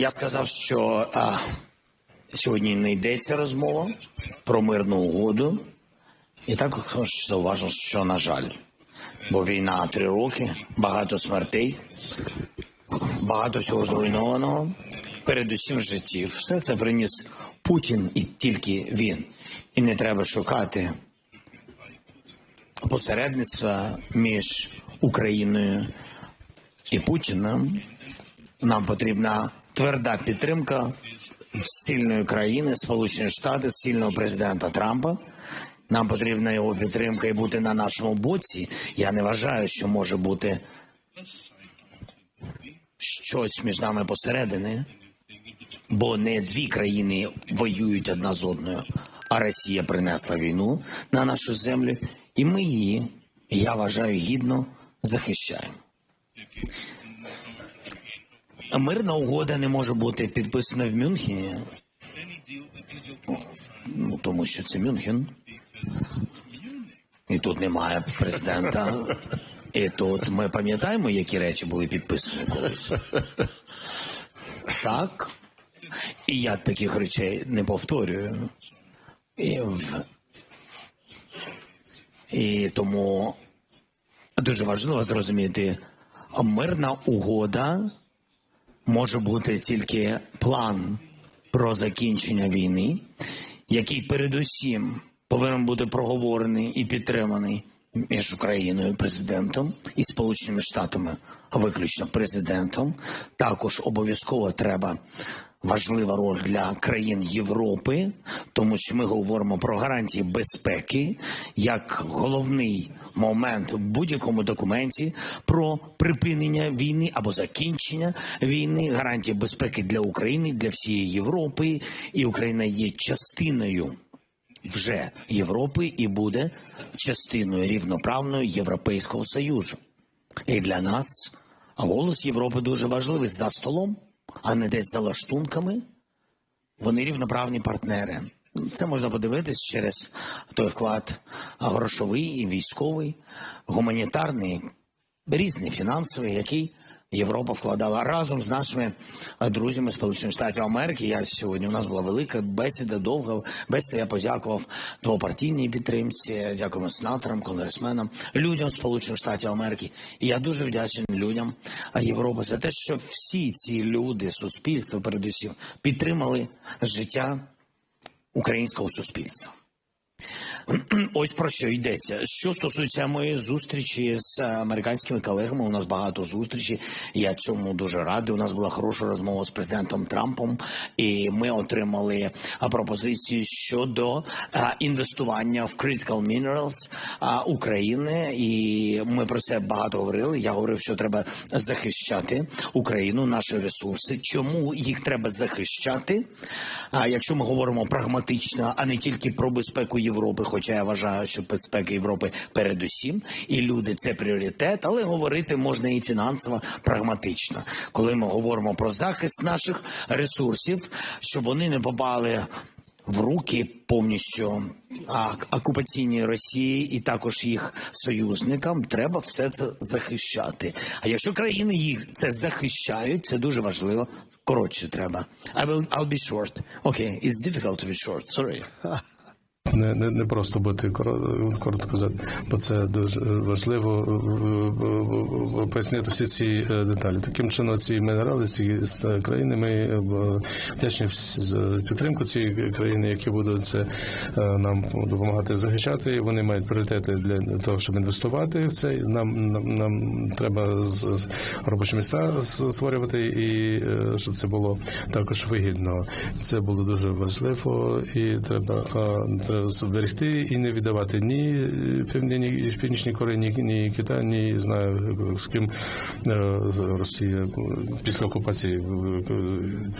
Я сказав, що а, сьогодні не йдеться розмова про мирну угоду. І також зауважив, що на жаль, бо війна три роки, багато смертей, багато всього зруйнованого, передусім життів. Все це приніс Путін і тільки він. І не треба шукати посередництва між Україною і Путіним. Нам потрібна тверда підтримка сильної країни, Сполучені Штати, сильного президента Трампа. Нам потрібна його підтримка і бути на нашому боці. Я не вважаю, що може бути щось між нами посередині, бо не дві країни воюють одна з одною, а Росія принесла війну на нашу землю, і ми її, я вважаю, гідно захищаємо. Мирна угода не може бути підписана в Мюнхені, ну, тому що це Мюнхен. І тут немає президента. І тут ми пам'ятаємо, які речі були підписані колись. Так. І я таких речей не повторюю. І, в... і тому дуже важливо зрозуміти, мирна угода може бути тільки план про закінчення війни, який передусім повинен бути проговорений і підтриманий між Україною, президентом і Сполученими Штатами, виключно президентом. Також обов'язково треба важлива роль для країн Європи, тому що ми говоримо про гарантії безпеки як головний момент в будь-якому документі про припинення війни або закінчення війни, гарантії безпеки для України, для всієї Європи, і Україна є частиною вже Європи і буде частиною рівноправної Європейського Союзу. І для нас голос Європи дуже важливий за столом, а не десь за лаштунками. Вони рівноправні партнери. Це можна подивитись через той вклад грошовий і військовий, гуманітарний, різний фінансовий, який Європа вкладала разом з нашими е, друзями Сполучених Штатів Америки. Я сьогодні у нас була велика бесіда, довга бесіда. Я подякував двопартійній підтримці. Дякуємо сенаторам, конгресменам, людям Сполучених Штатів Америки. І я дуже вдячний людям е, Європи за те, що всі ці люди, суспільство, передусім, підтримали життя українського суспільства. Ось про що йдеться. Що стосується моєї зустрічі з американськими колегами, у нас багато зустрічей. Я цьому дуже радий. У нас була хороша розмова з президентом Трампом, і ми отримали а, пропозицію щодо інвестування в critical minerals України. І ми про це багато говорили. Я говорив, що треба захищати Україну, наші ресурси. Чому їх треба захищати? А якщо ми говоримо прагматично, а не тільки про безпеку Європи, хоча я вважаю, що безпека Європи передусім, і люди це пріоритет, але говорити можна і фінансово прагматично, коли ми говоримо про захист наших ресурсів, щоб вони не попали. В руки повністю окупаційній Росії і також їх союзникам треба все це захищати. А якщо країни їх це захищають, це дуже важливо. Коротше, треба. I will, I'll be short. Okay, it's difficult to be short. Sorry. Не, не, не просто бути коро- коротко казати, бо це дуже важливо в- в- в- пояснити всі ці е, деталі. Таким чином, ці мінерали, ці з країни, ми е, вдячні за підтримку цієї країни, які будуть це е, нам допомагати захищати. Вони мають пріоритети для того, щоб інвестувати в це. Нам нам, нам треба робочі місця с- створювати, і е, щоб це було також вигідно. Це було дуже важливо, і е, треба зберегти і не віддавати ні південній північній Кореї, ні, ні Китай, ні знаю з ким е, Росія після окупації е,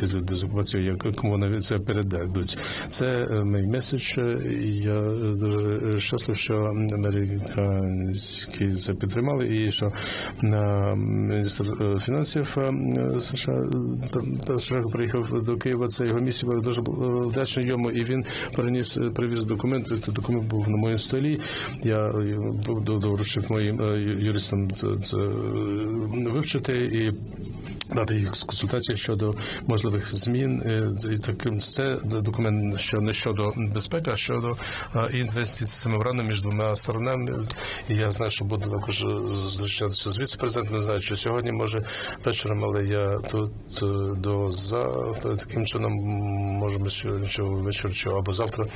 після дезокупації, як кому вони це передадуть. Це е, мій меседж. Я дуже щаслив, що американські це підтримали, і що е, міністр е, фінансів е, США та- приїхав до Києва. Це його місія дуже е, вдячний йому, і він переніс привіз документ. Цей документ був на моїй столі. Я е, доручив моїм е, юристам е, вивчити і дати їх консультації щодо можливих змін. І таким це документ, що не щодо безпеки, а щодо інвестицій самоврано між двома сторонами. І я знаю, що буду також зустрічатися з віце-президентом. Не знаю, що сьогодні може вечором, але я тут до завтра таким чином можемо сьогодні ввечері, чи або завтра.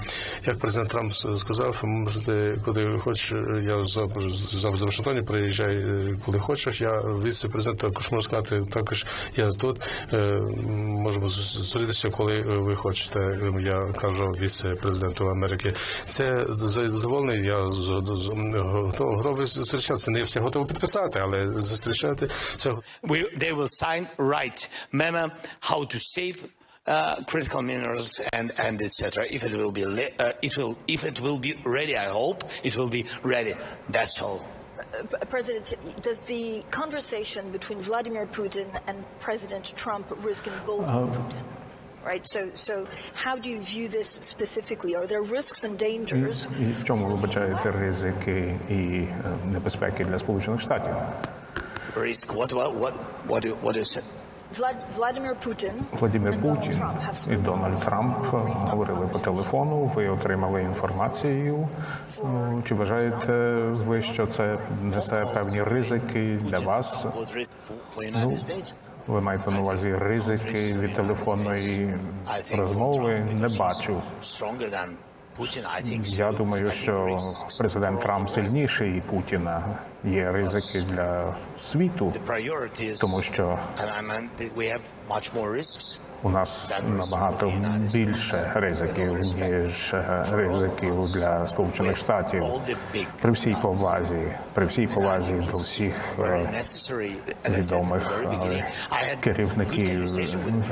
Як президент Трамп сказав, можете куди хочеш. Я завтра в Вашингтоні приїжджай е, коли хочеш. Я віце-президент також можу сказати, також я тут е, можемо зустрітися, коли ви хочете. Я кажу віце-президенту Америки. Це задоволений. Я готовий зустрічатися. Не все готовий підписати, але зустрічати We, they will sign right memo how to save uh, critical minerals and and etc. If it will be le- uh, it will if it will be ready, I hope it will be ready. That's all. Uh, President, does the conversation between Vladimir Putin and President Trump risk emboldening Putin? Right. So, so how do you view this specifically? Are there risks and dangers? І в чому ви бачаєте ризики і е, небезпеки для Сполучених Штатів? Risk. What what what what do, what is it? Vladimir Putin Владимир Путін і. Дональд Трамп е, говорили по телефону. Ви отримали інформацію. Ну, Чи вважаєте ви, що це несе певні ризики для вас? States? Ви маєте на увазі ризики від телефонної розмови? Не бачу. Я думаю, що президент Трамп сильніший Путіна. Є ризики для світу, тому що у нас набагато більше ризиків ніж е, ризиків для Сполучених Штатів. При всій повазі, при всій повазі до всіх е, відомих е, керівників.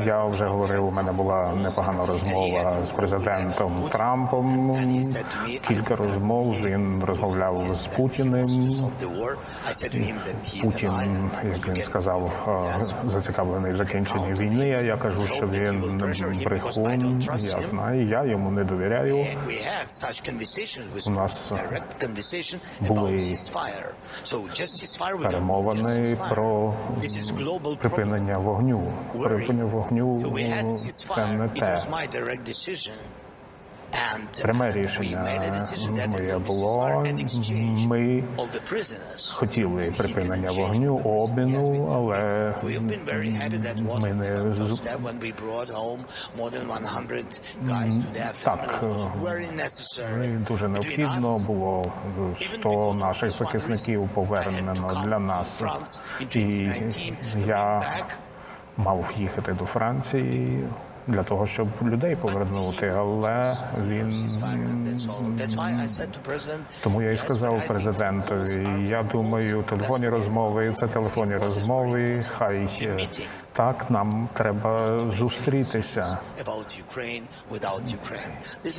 Я вже говорив, у мене була непогана розмова з президентом Трампом. Кілька розмов він розмовляв з Путіним. Путін, як він сказав, зацікавлений в закінченні війни. Я кажу, що він брехун. Я знаю, я йому не довіряю. У нас, були Перемовини про припинення вогню. Припинення вогню це не те. Пряме рішення моє було. Ми хотіли припинення вогню, обміну, але ми не first зу- step when we brought home more than 100 guys to their family. Так, е, дуже необхідно було 100 наших захисників повернено для нас. І я мав їхати до Франції для того, щоб людей повернути, але він тому я і сказав президентові. Я думаю, телефонні розмови це телефонні розмови. Хай е, так нам треба зустрітися.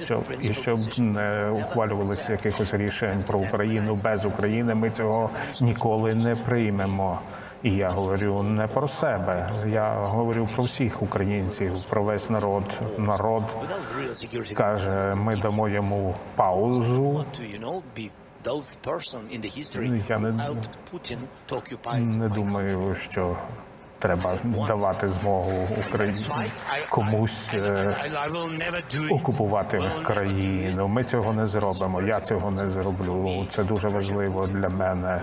Щоб і щоб не ухвалювалися якихось рішень про Україну без України. Ми цього ніколи не приймемо. І я говорю не про себе. Я говорю про всіх українців, про весь народ. Народ каже, ми дамо йому паузу. Я не, не думаю, що треба давати змогу Україні комусь е, окупувати країну. Ми цього не зробимо. Я цього не зроблю. Це дуже важливо для мене.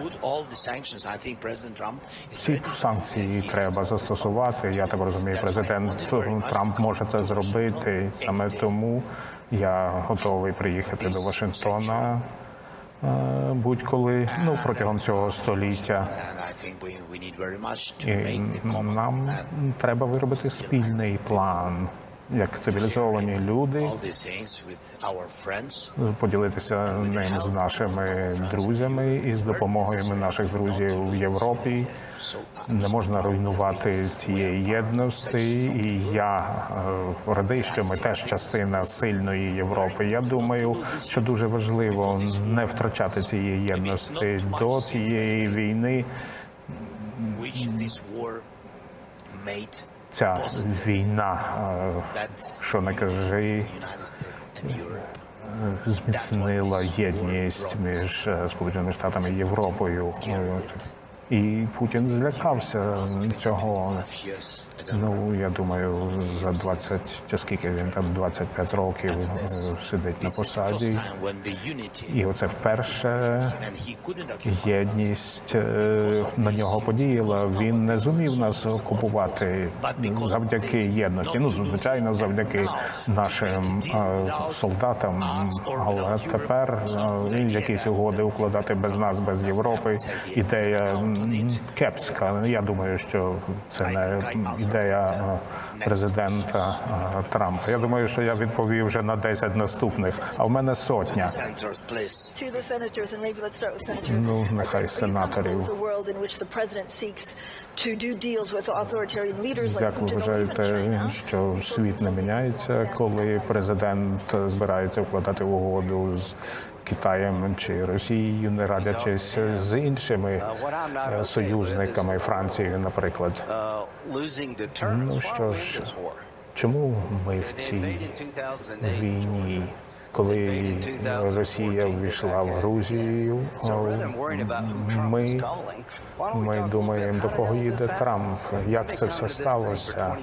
Ці санкції треба застосувати. Я так розумію, президент Трамп може це зробити. Саме тому я готовий приїхати до Вашингтона будь-коли ну протягом цього століття. І нам треба виробити спільний план, як цивілізовані люди, поділитися ним з нашими друзями і з допомогою наших друзів в Європі. Не можна руйнувати цієї єдності, і я е, радий, що ми теж частина сильної Європи. Я думаю, що дуже важливо не втрачати цієї єдності до цієї війни. Ця війна, е, що не кажи, зміцнила єдність між е, Сполученими Штатами і Європою. І Путін злякався цього. Ну я думаю, за 20, чи скільки він там 25 років е, сидить на посаді. І оце вперше єдність е, на нього подіяла. Він не зумів нас окупувати завдяки єдності. Ну, звичайно, завдяки нашим е, солдатам. Але тепер якісь угоди укладати без нас, без Європи. Ідея кепська. Я думаю, що це не ідея президента Трампа. Я думаю, що я відповів вже на 10 наступних, а в мене сотня. Ну, нехай сенаторів. Як ви вважаєте, що світ не міняється, коли президент збирається вкладати угоду з Китаєм чи Росією, не радячись з іншими е, союзниками Францією, наприклад? Ну що ж, Чому ми в цій війні, коли Росія ввійшла в Грузію, ми, ми думаємо, до кого їде Трамп, як це все сталося.